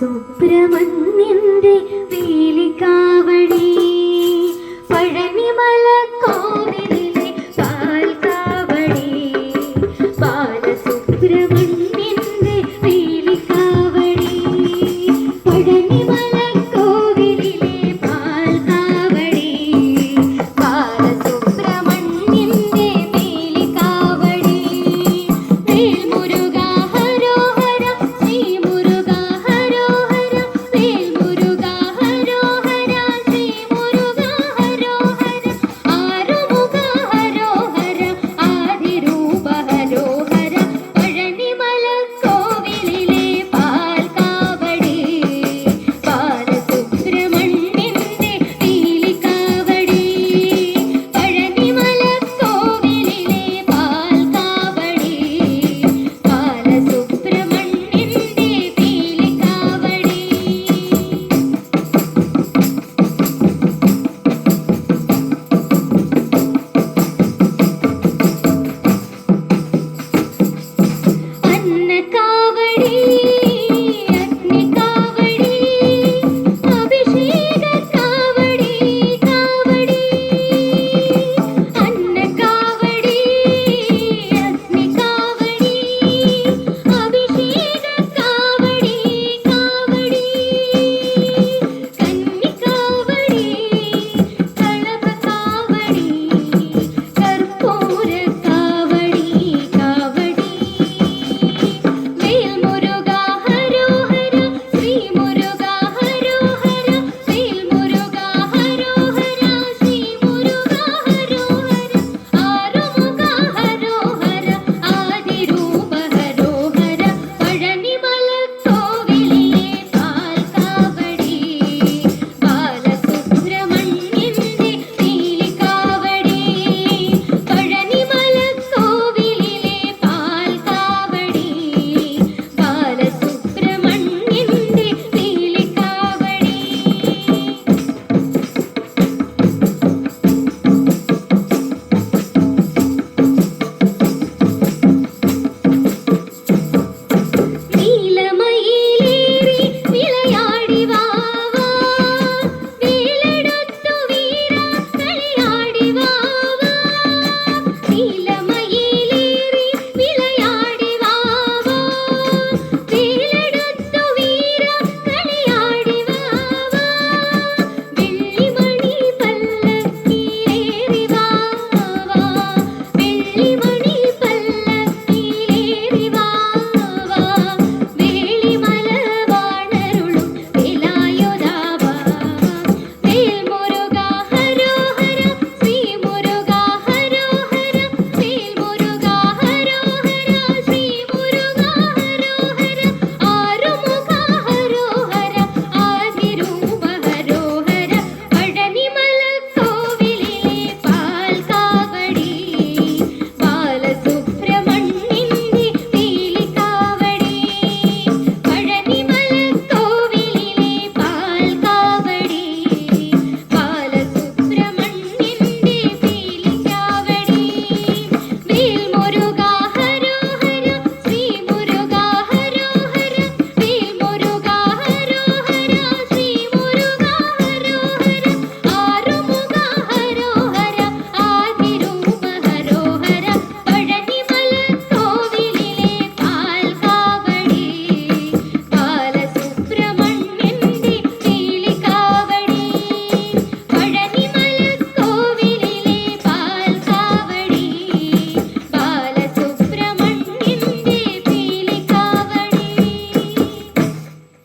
സുബ്രഹ്മണ്യന്റെ വേലിക്കാവടി. Palanimala കോവിലിലെ പാൽക്കാവടി. Balasubrahmanya